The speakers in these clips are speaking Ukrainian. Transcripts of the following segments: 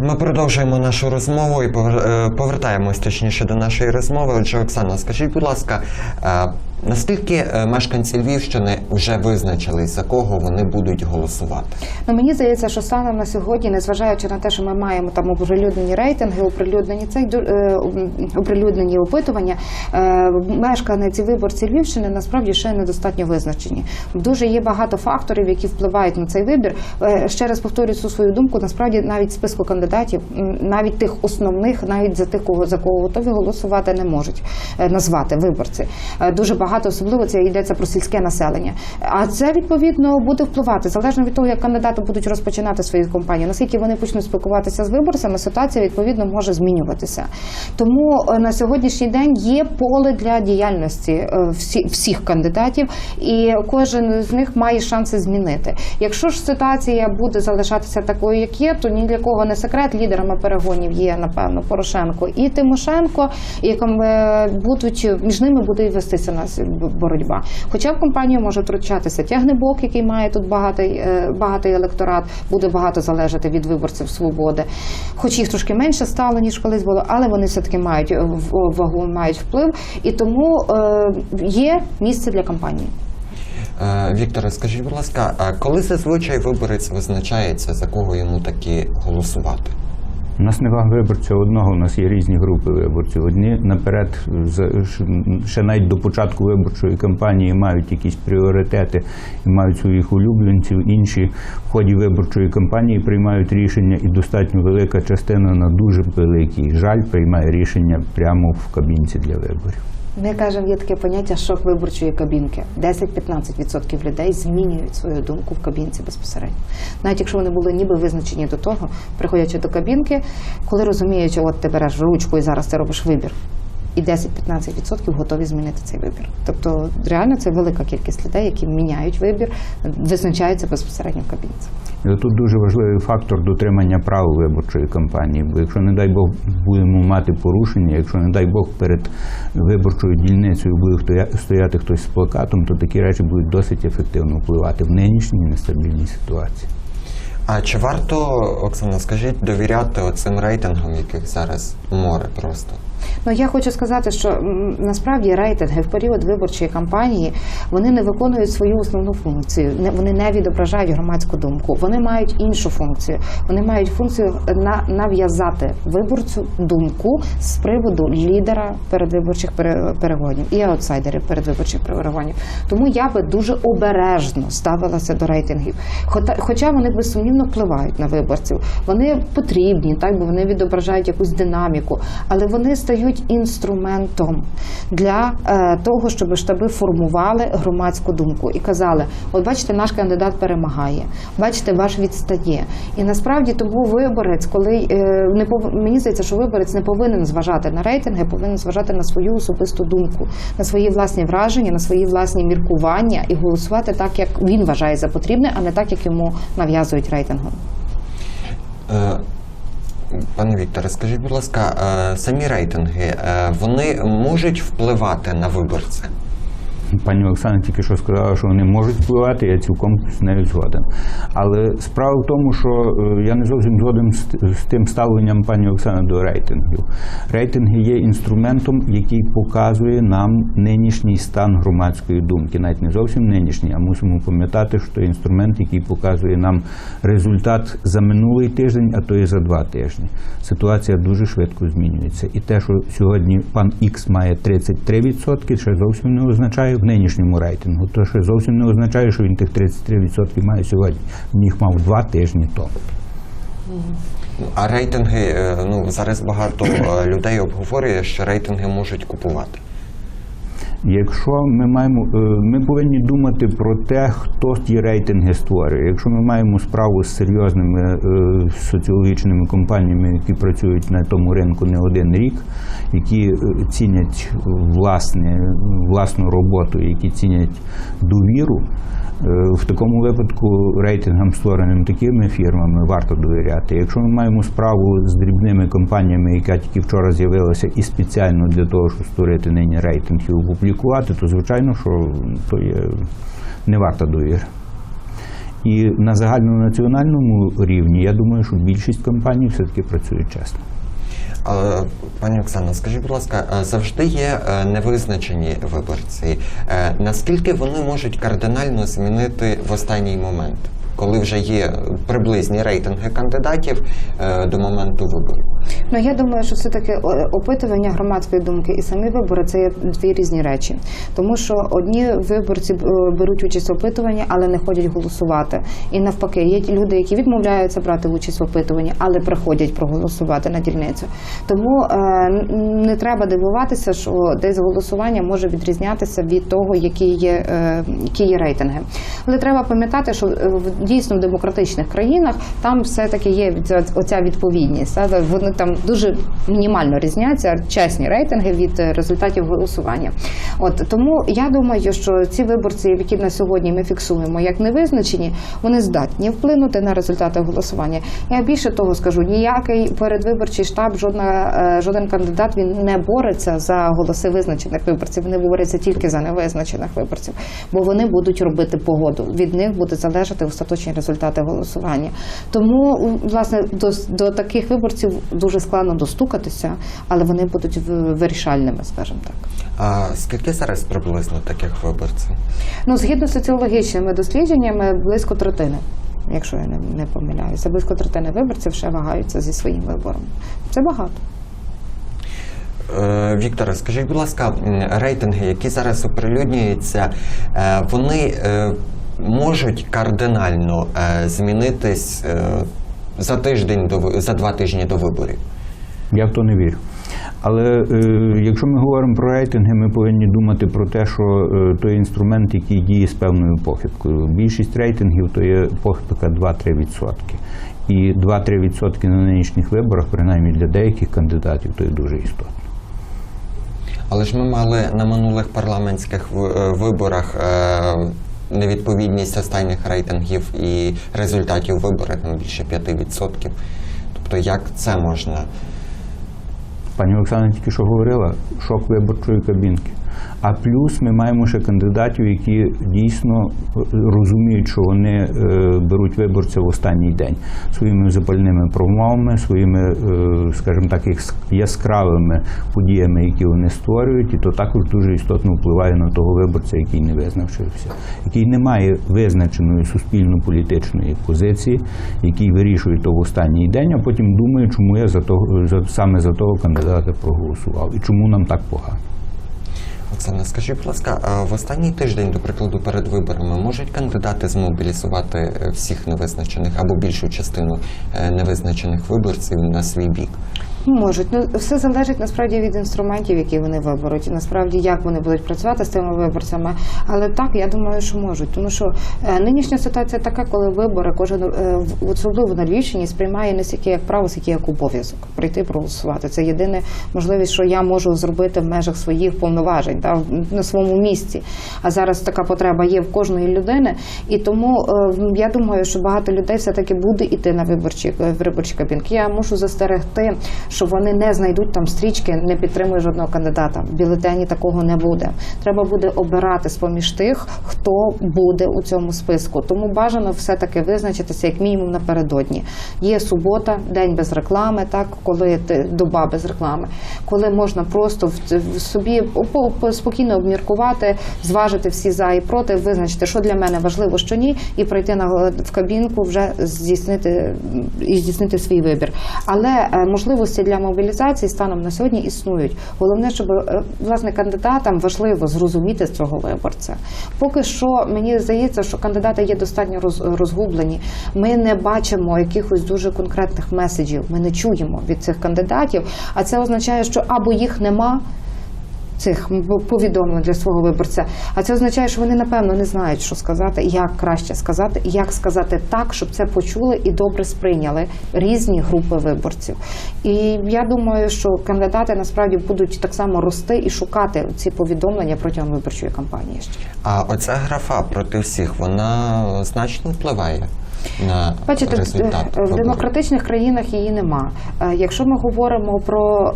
Ми продовжуємо нашу розмову і е, повертаємось точніше до нашої розмови. Отже, Оксана, скажіть, будь ласка, е, наскільки е, мешканці Львівщини вже визначились, за кого вони будуть голосувати? Ну мені здається, що станом на сьогодні, незважаючи на те, що ми маємо там оприлюднені рейтинги, оприлюднені цей е, оприлюднені опитування, е, мешканці виборці Львівщини насправді ще недостатньо визначені. Дуже є багато факторів, які впливають на цей вибір. Ще раз повторюю цю свою думку. Насправді навіть списку кандидатів, навіть тих основних, навіть за тих, кого за кого готові голосувати, не можуть назвати виборці. Дуже багато, особливо це йдеться про сільське населення. А це відповідно буде впливати залежно від того, як кандидати будуть розпочинати свою кампанію. Наскільки вони почнуть спілкуватися з виборцями, ситуація відповідно може змінюватися. Тому е, на сьогоднішній день є поле для діяльності е, всі, всіх кандидатів, і кожен з них має шанси змінити. Якщо ж ситуація буде залишатися такою, як є, то ні для кого не секрет. Лідерами перегонів є напевно Порошенко і Тимошенко, якими будуть між ними буде і вестися нас боротьба. Хоча в компанію може втручатися тягнебок, який має тут багатий, е, багатий електорат, буде багато залежати від виборців свободи. Хоч їх трошки менше стало ніж колись було, але вони все таки мають вагу, мають вплив, і тому е, є місце для кампанії. Е, Вікторе, скажіть, будь ласка, коли зазвичай виборець визначається, за кого йому таки голосувати? У нас нема виборця одного, у нас є різні групи виборців. Одні наперед, ще навіть до початку виборчої кампанії мають якісь пріоритети і мають своїх улюбленців. Інші в ході виборчої кампанії приймають рішення, і достатньо велика частина на дуже великий жаль приймає рішення прямо в кабінці для виборів. Ми кажемо, є таке поняття шок виборчої кабінки. 10-15% людей змінюють свою думку в кабінці безпосередньо. Навіть якщо вони були ніби визначені до того, приходячи до кабінки, коли розуміють, от ти береш ручку і зараз ти робиш вибір. І 10-15% готові змінити цей вибір. Тобто, реально це велика кількість людей, які міняють вибір, визначаються безпосередньо в кабінці. І тут дуже важливий фактор дотримання прав виборчої кампанії. Бо якщо, не дай Бог, будемо мати порушення, якщо, не дай Бог, перед виборчою дільницею буде хто- стояти хтось з плакатом, то такі речі будуть досить ефективно впливати в нинішній нестабільній ситуації. А чи варто, Оксана, скажіть, довіряти оцим рейтингам, яких зараз море просто? Ну я хочу сказати, що насправді рейтинги в період виборчої кампанії вони не виконують свою основну функцію. Вони не відображають громадську думку. Вони мають іншу функцію. Вони мають функцію нав'язати виборцю думку з приводу лідера передвиборчих перегонів і аутсайдерів передвиборчих перегонів. Тому я би дуже обережно ставилася до рейтингів. Хоча вони безсумнівно впливають на виборців. Вони потрібні, так бо вони відображають якусь динаміку, але вони стають інструментом для е, того, щоб штаби формували громадську думку і казали: от бачите, наш кандидат перемагає, бачите, ваш відстає. І насправді тому виборець, коли е, не пов... мені здається, що виборець не повинен зважати на рейтинги, повинен зважати на свою особисту думку, на свої власні враження, на свої власні міркування і голосувати так, як він вважає за потрібне, а не так, як йому нав'язують рейтингом. Пане Вікторе, скажіть, будь ласка, е, самі рейтинги е, вони можуть впливати на виборця? Пані Оксана тільки що сказала, що вони можуть впливати, я цілком з нею згоден. Але справа в тому, що е, я не зовсім згоден з, тим ставленням пані Оксани до рейтингів. Рейтинги є інструментом, який показує нам нинішній стан громадської думки. Навіть не зовсім нинішній, а мусимо пам'ятати, що це інструмент, який показує нам результат за минулий тиждень, а то і за два тижні. Ситуація дуже швидко змінюється. І те, що сьогодні пан Ікс має 33%, ще зовсім не означає нинішньому рейтингу. То що зовсім не означає, що він тих 33% має сьогодні. Він їх мав два тижні тому. А рейтинги, е, ну зараз багато е, людей обговорює, що рейтинги можуть купувати. Якщо ми маємо, е, ми повинні думати про те, хто ті рейтинги створює. Якщо ми маємо справу з серйозними е, соціологічними компаніями, які працюють на тому ринку не один рік, які е, цінять власне, власну роботу, які цінять довіру, В такому випадку рейтингам, створеним такими фірмами, варто довіряти. Якщо ми маємо справу з дрібними компаніями, яка тільки вчора з'явилася, і спеціально для того, щоб створити нині рейтинг і опублікувати, то звичайно, що то є не варта довіри. І на загальнонаціональному рівні я думаю, що більшість компаній все-таки працюють чесно. Пані Оксано, скажіть, будь ласка, е, завжди є е, невизначені виборці. Е, Наскільки вони можуть кардинально змінити в останній момент, коли вже є приблизні рейтинги кандидатів е, до моменту виборів? Ну я думаю, що все таки опитування громадської думки і самі вибори це є дві різні речі, тому що одні виборці е, беруть участь в опитуванні, але не ходять голосувати. І навпаки, є люди, які відмовляються брати участь в опитуванні, але приходять проголосувати на дільницю. Тому е, не треба дивуватися, що десь голосування може відрізнятися від того, які є, е, які є рейтинги. Але треба пам'ятати, що е, в- дійсно в демократичних країнах там все-таки є оця відповідність. Вони там дуже мінімально різняться чесні рейтинги від е, результатів голосування. От тому я думаю, що ці виборці, які на сьогодні ми фіксуємо як невизначені, вони здатні вплинути на результати голосування. Я більше того скажу, ніякий передвиборчий штаб, жодна е, жоден кандидат він не бореться за голоси визначених виборців. Вони борються тільки за невизначених виборців, бо вони будуть робити погоду. Від них буде залежати остаточні результати голосування. Тому власне до, до таких виборців дуже складно достукатися, але вони будуть вирішальними, скажімо так. А скільки зараз приблизно таких виборців? Ну, згідно з соціологічними дослідженнями, близько третини. Якщо я не, не помиляюся, близько третини виборців ще вагаються зі своїм вибором. Це багато. Е, Вікторе, скажіть, будь ласка, рейтинги, які зараз оприлюднюються, е, вони е, можуть кардинально е, змінитись е, за тиждень до за два тижні до виборів? Я в то не вірю. Але е, якщо ми говоримо про рейтинги, ми повинні думати про те, що е, то є інструмент, який діє з певною похибкою. Більшість рейтингів то є похибка 2-3%. І 2-3% на нинішніх виборах, принаймні для деяких кандидатів, то є дуже істотно. Але ж ми мали на минулих парламентських е, виборах е, невідповідність останніх рейтингів і результатів виборів там більше 5%. Тобто, як це можна? Пані Оксана тільки що говорила, шок виборчої кабінки. А плюс ми маємо ще кандидатів, які дійсно е, розуміють, що вони е, беруть виборця в останній день своїми запальними промовами, своїми, е, скажімо так, яскравими подіями, які вони створюють, і то також дуже істотно впливає на того виборця, який не визначився, який не має визначеної суспільно-політичної позиції, який вирішує то в останній день, а потім думає, чому я за того за саме за того кандидата проголосував і чому нам так погано. Оксана, скажіть, будь ласка, в останній тиждень, до прикладу, перед виборами можуть кандидати змобілізувати е, всіх невизначених або більшу частину е, невизначених виборців на свій бік? Можуть. Ну все залежить насправді від інструментів, які вони виберуть. Насправді, як вони будуть працювати з тими виборцями. Але так, я думаю, що можуть. Тому що е, нинішня ситуація така, коли вибори кожен е, в- особливо на Львівщині сприймає не стільки як право, скільки як обов'язок прийти проголосувати. Це єдина можливість, що я можу зробити в межах своїх повноважень та на своєму місці. А зараз така потреба є в кожної людини, і тому е, я думаю, що багато людей все таки буде йти на виборчі виборчі кабінки. Я мушу застерегти, що вони не знайдуть там стрічки, не підтримують жодного кандидата. В бюлетені такого не буде. Треба буде обирати з поміж тих, хто буде у цьому списку. Тому бажано все таки визначитися як мінімум напередодні. Є субота, день без реклами, так коли ти доба без реклами, коли можна просто в, собі по- по- спокійно обміркувати, зважити всі за і проти, визначити, що для мене важливо, що ні, і прийти на в кабінку вже здійснити і здійснити свій вибір. Але е, можливості для мобілізації станом на сьогодні існують. Головне, щоб е, власне кандидатам важливо зрозуміти цього виборця. Поки що мені здається, що кандидати є достатньо роз- розгублені. Ми не бачимо якихось дуже конкретних меседжів. Ми не чуємо від цих кандидатів. А це означає, що або їх нема. Цих повідомлень для свого виборця. А це означає, що вони напевно не знають, що сказати, як краще сказати, як сказати так, щоб це почули і добре сприйняли різні групи виборців. І я думаю, що кандидати насправді будуть так само рости і шукати ці повідомлення протягом виборчої кампанії. А оця графа проти всіх, вона значно впливає на Бачите, результат. в демократичних країнах її нема. Е, Якщо ми говоримо про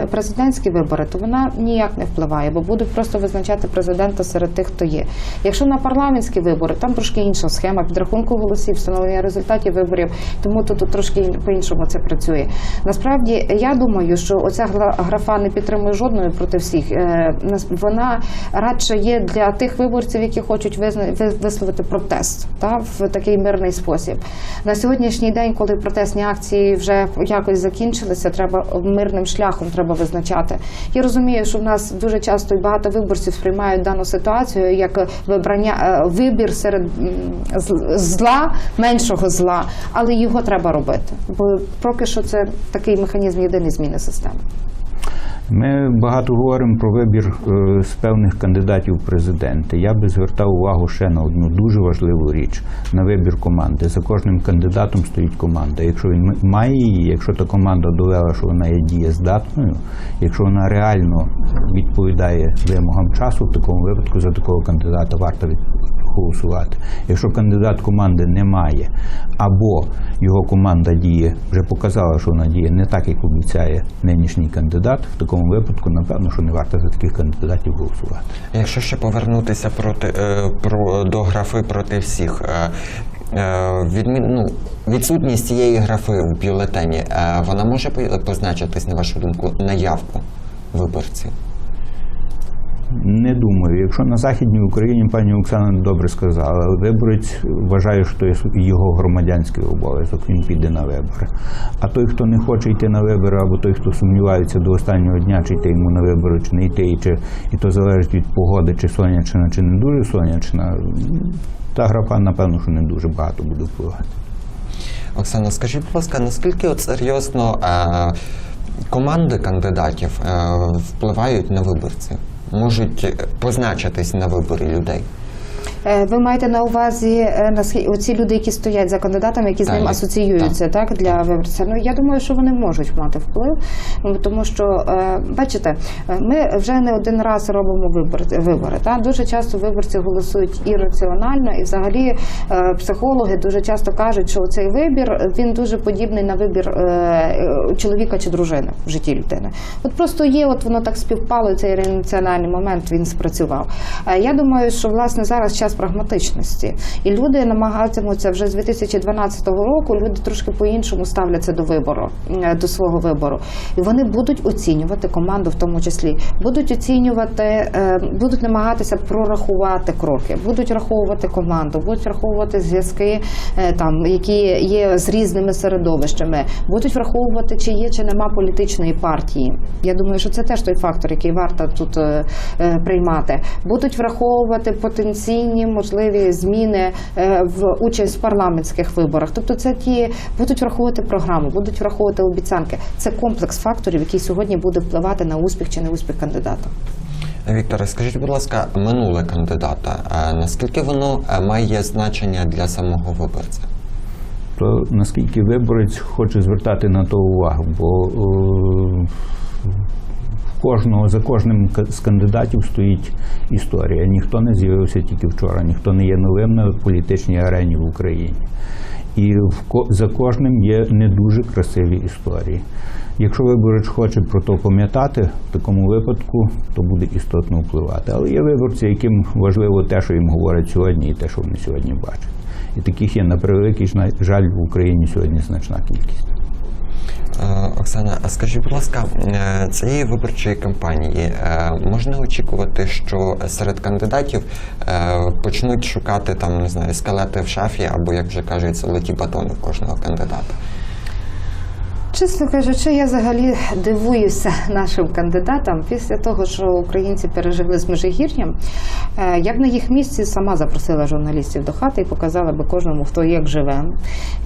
е, президентські вибори, то вона ніяк не впливає, бо будуть просто визначати президента серед тих, хто є. Якщо на парламентські вибори, там трошки інша схема підрахунку голосів, встановлення результатів виборів, тому тут, трошки по-іншому це працює. Насправді, я думаю, що оця графа не підтримує жодної проти всіх. Е, Вона радше є для тих виборців, які хочуть висловити протест та, в такий мирний спосіб. На сьогоднішній день, коли протестні акції вже якось закінчилися, треба мирним шляхом треба визначати. Я розумію, що в нас дуже часто і багато виборців сприймають дану ситуацію як вибрання е, вибір серед зла, меншого зла, але його треба робити. Бо поки що це такий механізм єдиної зміни системи. Ми багато говоримо про вибір е, з певних кандидатів в президенти. Я би звертав увагу ще на одну дуже важливу річ на вибір команди. За кожним кандидатом стоїть команда. Якщо він має її, якщо та команда довела, що вона є дієздатною, якщо вона реально відповідає вимогам часу, в такому випадку за такого кандидата варто голосувати. Якщо кандидат команди немає, або його команда діє, вже показала, що вона діє не так, як обіцяє нинішній кандидат, в такому випадку, напевно, що не варто за таких кандидатів голосувати. Якщо ще повернутися проти е, про до графи проти всіх. Е, е, відмін, ну, відсутність цієї графи у бюлетені, вона може позначитись, на вашу думку, на явку виборців? Не думаю. Якщо на Західній Україні пані Оксана добре сказала, виборець вважає, що його громадянський обов'язок, він піде на вибори. А той, хто не хоче йти на вибори, або той, хто сумнівається до останнього дня, чи йти йому на вибори, чи не йти, і, чи, і то залежить від погоди, чи сонячна, чи не дуже сонячна, та графа, напевно, що не дуже багато буде впливати. Оксана, скажіть, будь ласка, наскільки от серйозно е, команди кандидатів е, впливають на виборців? Можуть позначитись на виборі людей? Е, Ви маєте на увазі е, оці люди, які стоять за кандидатами, які з ним асоціюються, так, для виборця. Ну я думаю, що вони можуть мати вплив, тому що е, бачите, ми вже не один раз робимо вибори. вибори так? Дуже часто виборці голосують ірраціонально, і взагалі психологи дуже часто кажуть, що цей вибір він дуже подібний на вибір чоловіка чи дружини в житті людини. От просто є, от воно так співпало, і цей раціональний момент він спрацював. Я думаю, що власне зараз час прагматичності, і люди намагатимуться вже з 2012 року. Люди трошки по-іншому ставляться до вибору, е, до свого вибору, і вони будуть оцінювати команду, в тому числі, будуть оцінювати, е, будуть намагатися прорахувати кроки, будуть раховувати команду, будуть раховувати зв'язки, е, там які є з різними середовищами, будуть враховувати, чи є чи нема політичної партії. Я думаю, що це теж той фактор, який варто тут приймати. Будуть враховувати потенційні можливі зміни е, в участь в парламентських виборах. Тобто, це ті будуть враховувати програму, будуть враховувати обіцянки. Це комплекс факторів, який сьогодні буде впливати на успіх чи не успіх кандидата. Вікторе, скажіть, будь ласка, минуле кандидата, е, наскільки воно е, має значення для самого виборця? то наскільки виборець хоче звертати на то увагу, бо кожного за кожним з кандидатів стоїть історія. Ніхто не з'явився тільки вчора, ніхто не є новим на політичній арені в Україні. І за кожним є не дуже красиві історії. Якщо виборець хоче про то пам'ятати, в такому випадку то буде істотно впливати. Але є виборці, яким важливо те, що їм говорять сьогодні, і те, що вони сьогодні бачать. І таких є на превеликий жаль в Україні сьогодні значна кількість. Е, Оксана, а скажіть, будь ласка, е, цієї виборчої кампанії е, можна очікувати, що серед кандидатів почнуть шукати там, не знаю, скелети в шафі, або як вже кажуть, золоті батони кожного кандидата? Чесно кажучи, я взагалі дивуюся нашим кандидатам після того, що українці пережили з Межигір'ям. Е, Я б на їх місці сама запросила журналістів до хати і показала би кожному, хто як живе,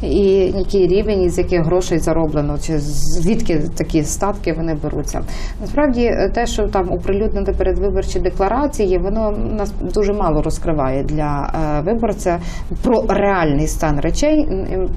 і який рівень, і з яких грошей зароблено, чи звідки такі статки вони беруться. Насправді, е, те, що там оприлюднити передвиборчі декларації, воно нас дуже мало розкриває для е, виборця про реальний стан речей.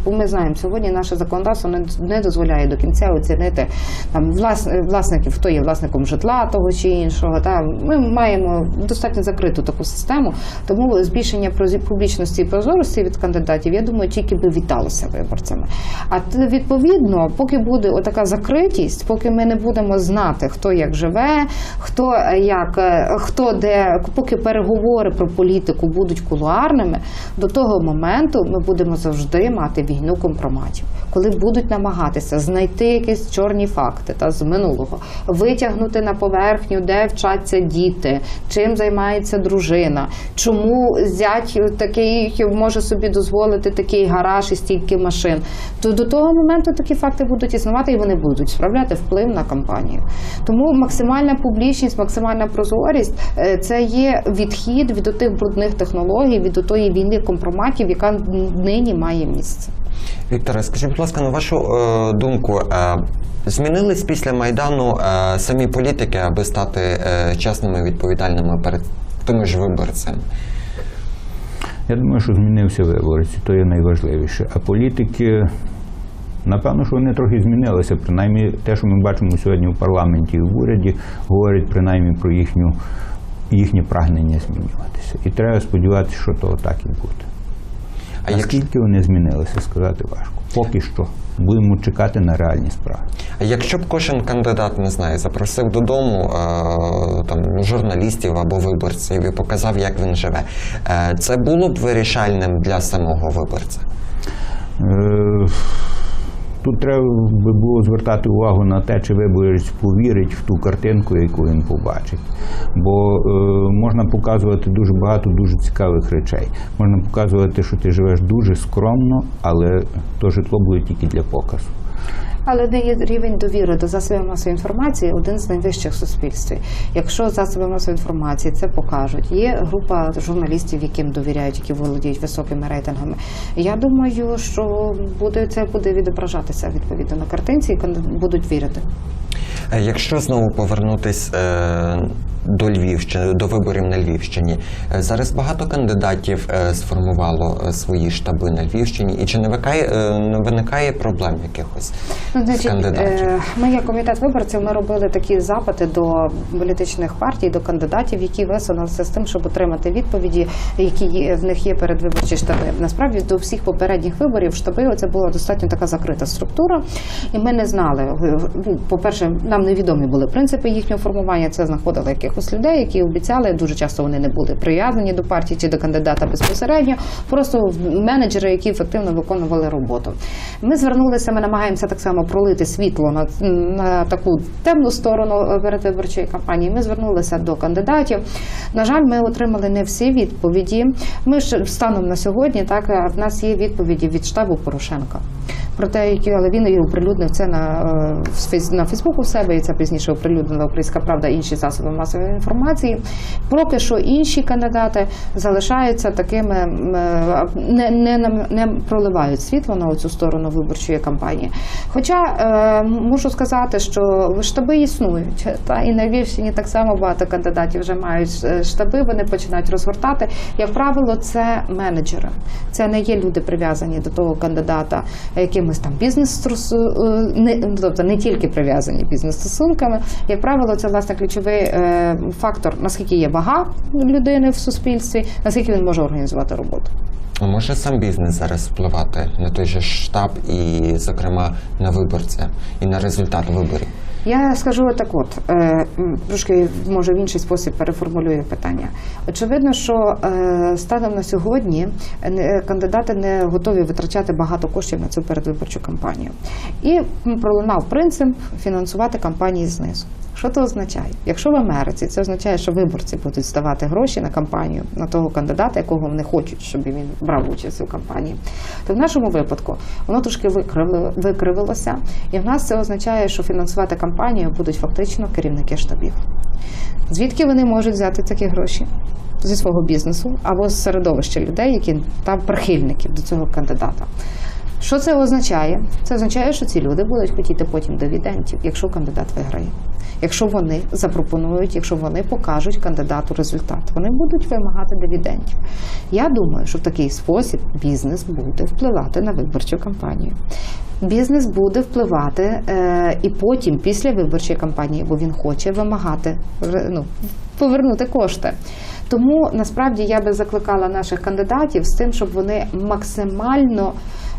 Ми знаємо, сьогодні наше законодавство не, не дозволяє до кінця оцінити там влас, власників, хто є власником житла того чи іншого. Та ми маємо достатньо закриту таку систему, тому збільшення публічності і прозорості від кандидатів, я думаю, тільки би віталося виборцями. А відповідно, поки буде отака закритість, поки ми не будемо знати, хто як живе, хто е, як е, хто де, поки переговори про політику будуть кулуарними, до того моменту ми будемо завжди мати війну компроматів, коли будуть намагатися знайти якісь чорні факти та з минулого, витягнути на поверхню, де вчаться діти, чим займається дружина, чому зять такий може собі дозволити такий гараж і стільки машин. То до того моменту такі факти будуть існувати і вони будуть справляти вплив на кампанію. Тому максимальна публічність, максимальна прозорість е, це є відхід від тих брудних технологій, від тої війни компроматів, яка нині має місце. Вікторе, скажіть, будь ласка, на вашу е, думку, е, змінились після Майдану е, самі політики, аби стати е, чесними відповідальними перед тими ж виборцями? Я думаю, що змінився виборець, то є найважливіше. А політики, напевно, що вони трохи змінилися. Принаймні, те, що ми бачимо сьогодні в парламенті і в уряді, говорить принаймні про їхню, їхнє прагнення змінюватися. І треба сподіватися, що то так і буде. А як, Наскільки вони змінилися, сказати важко. Поки що будемо чекати на реальні справи. а якщо б кожен кандидат, не знаю, запросив додому е, там, журналістів або виборців і показав, як він живе, е, це було б вирішальним для самого виборця? Тут треба би було звертати увагу на те, чи виборець повірить в ту картинку, яку він побачить. Бо е, можна показувати дуже багато дуже цікавих речей. Можна показувати, що ти живеш дуже скромно, але то житло буде тільки для показу. Але не є рівень довіри до засобів масової інформації один з найвищих в суспільстві. Якщо засоби масової інформації це покажуть, є група журналістів, яким довіряють, які володіють високими рейтингами. Я думаю, що буде це буде відображатися відповідно на картинці, і будуть вірити. Е, Якщо знову повернутись е, до Львівщини, до виборів на Львівщині, е, зараз багато кандидатів сформувало свої штаби на Львівщині, і чи не виникає, не виникає проблем якихось Ну, з значить, кандидатів? е, ми, як комітет виборців, ми робили такі запити до політичних партій, до кандидатів, які висунулися з тим, щоб отримати відповіді, які є, в них є передвиборчі штаби. Насправді до всіх попередніх виборів штаби це була достатньо така закрита структура, і ми не знали. ну, По-перше, нам невідомі були принципи їхнього формування. Це знаходили якихось людей, які обіцяли. Дуже часто вони не були прив'язані до партії чи до кандидата безпосередньо. Просто менеджери, які ефективно виконували роботу. Ми звернулися, ми намагаємося так само пролити світло на, на таку темну сторону передвиборчої кампанії. Ми звернулися до кандидатів. На жаль, ми отримали не всі відповіді. Ми ж станом на сьогодні, так в нас є відповіді від штабу Порошенка. Про те, які але він і оприлюднив це на, е, на Фейсбуку в себе, і це пізніше оприлюднила Українська Правда інші засоби масової інформації. Поки що інші кандидати залишаються такими, е, не, не, не проливають світло на цю сторону виборчої кампанії. Хоча е, можу сказати, що штаби існують, та і на Львівщині так само багато кандидатів вже мають штаби. Вони починають розгортати. Як правило, це менеджери. Це не є люди прив'язані до того кандидата якимось там бізнес не ну, тобто не тільки прив'язані бізнес-стосунками. Як правило, це власне ключовий е, фактор, наскільки є вага людини в суспільстві, наскільки він може організувати роботу. А може сам бізнес зараз впливати на той же штаб і, зокрема, на виборця і на результат виборів? Я скажу так от, е, трошки може в інший спосіб переформулюю питання. Очевидно, що е, станом на сьогодні кандидати не готові витрачати багато коштів на цю передвиборчу кампанію. І пролунав принцип фінансувати кампанії знизу. Що це означає? Якщо в Америці це означає, що виборці будуть здавати гроші на кампанію на того кандидата, якого вони хочуть, щоб він брав участь у кампанії, то в нашому випадку воно трошки викривилося, і в нас це означає, що фінансувати кампанію будуть фактично керівники штабів. Звідки вони можуть взяти такі гроші? Зі свого бізнесу або з середовища людей, які там прихильників до цього кандидата. Що це означає? Це означає, що ці люди будуть хотіти потім дивідендів, якщо кандидат виграє. Якщо вони запропонують, якщо вони покажуть кандидату результат, вони будуть вимагати дивідендів. Я думаю, що в такий спосіб бізнес буде впливати на виборчу кампанію. Бізнес буде впливати е, і потім, після виборчої кампанії, бо він хоче вимагати ну, повернути кошти. Тому насправді я би закликала наших кандидатів з тим, щоб вони максимально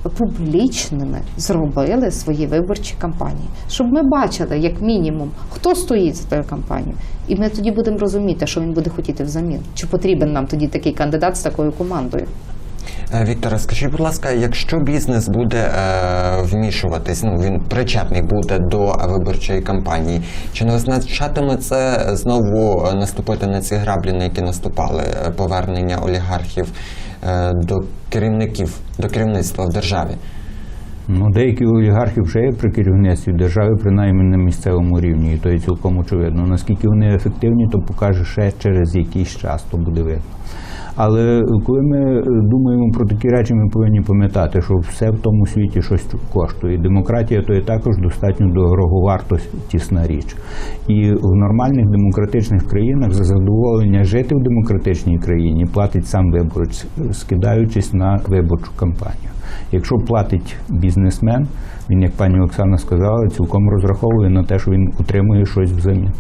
публічними зробили свої виборчі кампанії, щоб ми бачили, як мінімум, хто стоїть за тою кампанією, і ми тоді будемо розуміти, що він буде хотіти взамін. Чи потрібен нам тоді такий кандидат з такою командою? Е, Вікторе, скажіть, будь ласка, якщо бізнес буде е, вмішуватись, ну він причетний буде до виборчої кампанії, чи не означатиме це знову е, наступити на ці граблі, на які наступали е, повернення олігархів до керівників, до керівництва в державі? Ну, деякі олігархи вже є при керівництві держави, принаймні на місцевому рівні, і то є цілком очевидно. Наскільки вони ефективні, то покаже ще через якийсь час, то буде видно. Але коли ми е, думаємо про такі речі, ми повинні пам'ятати, що все в тому світі щось коштує. Демократія то є також достатньо дороговартісна річ. І в нормальних демократичних країнах за задоволення жити в демократичній країні платить сам виборець, скидаючись на виборчу кампанію. Якщо платить бізнесмен, він, як пані Оксана сказала, цілком розраховує на те, що він отримує щось взамін.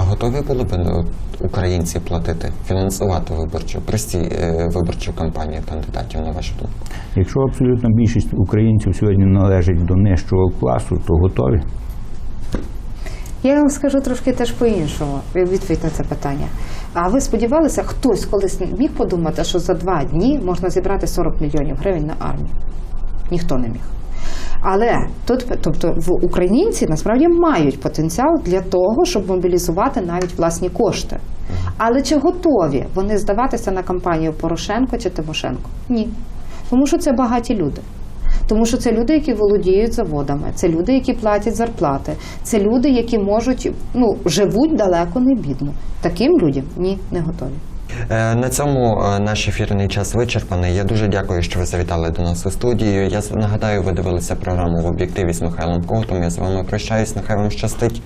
А готові були б е, українці платити, фінансувати виборчу, прості е, виборчу кампанію кандидатів, на вашу думку? Якщо абсолютна більшість українців сьогодні належить до нижчого класу, то готові. Я вам скажу трошки теж по-іншому відповідь на це питання. А ви сподівалися, хтось колись міг подумати, що за два дні можна зібрати 40 мільйонів гривень на армію? Ніхто не міг. Але тут, тобто, в українці насправді мають потенціал для того, щоб мобілізувати навіть власні кошти. Але чи готові вони здаватися на кампанію Порошенко чи Тимошенко? Ні. Тому що це багаті люди. Тому що це люди, які володіють заводами, це люди, які платять зарплати, це люди, які можуть ну живуть далеко не бідно. Таким людям ні, не готові. Е, На цьому е, наш ефірний час вичерпаний. Я дуже дякую, що ви завітали до нас у студію. Я нагадаю, ви дивилися програму в об'єктиві з Михайлом Ковтом. Я з вами прощаюсь. Нехай вам щастить.